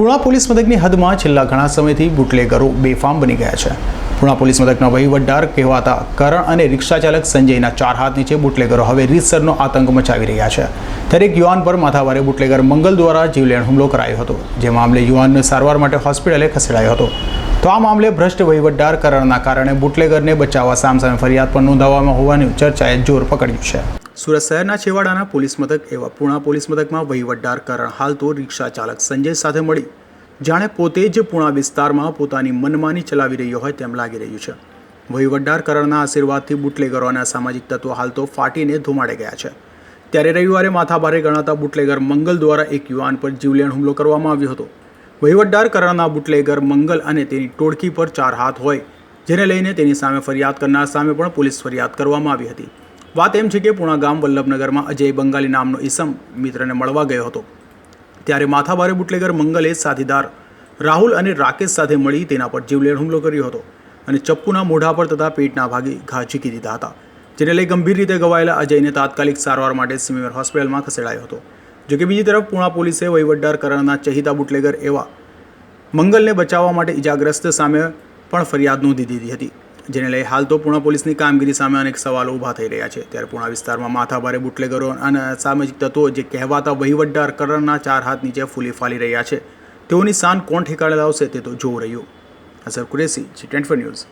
Puna police મથકની હદમાં છેલ્લા ઘણા સમયથી બુટલેગરો બેફામ બની ગયા છે. પૂણા પોલીસ મથકના વહીવટદાર કહેવાતા કરણ અને રિક્ષા ચાલક સંજયના ચાર હાથ નીચે બુટલેગરો હવે રીતસરનો આતંક મચાવી રહ્યા છે. દરેક યુવાન પર માથાવારે બુટલેગર મંગલ દ્વારા જીવલેણ હુમલો કરાયો હતો, જે મામલે યુવાનને સારવાર માટે હોસ્પિટલે ખસેડાયો હતો. તો આ મામલે ભ્રષ્ટ વહીવટદાર કરણના કારણે બુટલેગરને બચાવવા સામસામે ફરિયાદ પણ નોંધાવવામાં હોવાની ચર્ચાએ જોર પકડ્યું છે. સુરત શહેરના છેવાડાના પોલીસ મથક એવા પૂણા પોલીસ મથકમાં વહીવટદાર કરણ હાલતો રિક્ષા ચાલક સંજય સાથે મળી. જાણે પોતે જ પૂણા વિસ્તારમાં પોતાની મનમાની ચલાવી રહ્યો હોય તેમ લાગી રહ્યું છે. વહીવટદાર કરણના આશીર્વાદથી બુટલેગરો અને અસામાજિક તત્વો હાલતો ફાટીને ધુમાડે ગયા છે. ત્યારે રવિવારે માથાભારે ગણાતા બુટલેગર મંગલ દ્વારા એક યુવાન પર જીવલેણ હુમલો કરવામાં આવ્યો હતો. વહીવટદાર કરણના બુટલેગર મંગલ અને તેની ટોળકી પર ચાર હાથ હોય, જેને લઈને તેની સામે ફરિયાદ કરનાર સામે પણ પોલીસ ફરિયાદ કરવામાં આવી હતી. વાત એમ છે કે પૂણા ગામ વલ્લભનગરમાં અજય બંગાલી નામનો ઈસમ મિત્રને મળવા ગયો હતો. ત્યારે માથાભારે બુટલેગર મંગલે સાથીદાર રાહુલ અને રાકેશ સાથે મળી તેના પર જીવલેણ હુમલો કર્યો હતો અને ચપ્પુના મોઢા પર તથા પેટના ભાગે ઘા ઝીકી દીધા હતા, જેને લઈ ગંભીર રીતે ઘવાયેલા અજયને તાત્કાલિક સારવાર માટે સિમિયર હોસ્પિટલમાં ખસેડાયો હતો. જોકે બીજી તરફ પૂણા પોલીસે વહીવટદાર કરણના ચહિતા બુટલેગર એવા મંગલને બચાવવા માટે ઇજાગ્રસ્ત સામે પણ ફરિયાદ નોંધી દીધી હતી. જેને લઈ હાલ તો પૂણા પોલીસની કામગીરી સામે અનેક સવાલો ઊભા થઈ રહ્યા છે. ત્યારે પૂણા વિસ્તારમાં માથાભારે બુટલેગરો અને સામાજિક તત્વો જે કહેવાતા વહીવટદાર કરણના ચાર હાથ નીચે ફૂલી ફાલી રહ્યા છે. તેઓની શાન કોણ ઠેકાણે લાવશે તે તો જોવું રહ્યું. અસર કુરેશી જી ટ્વેન્ટી ન્યૂઝ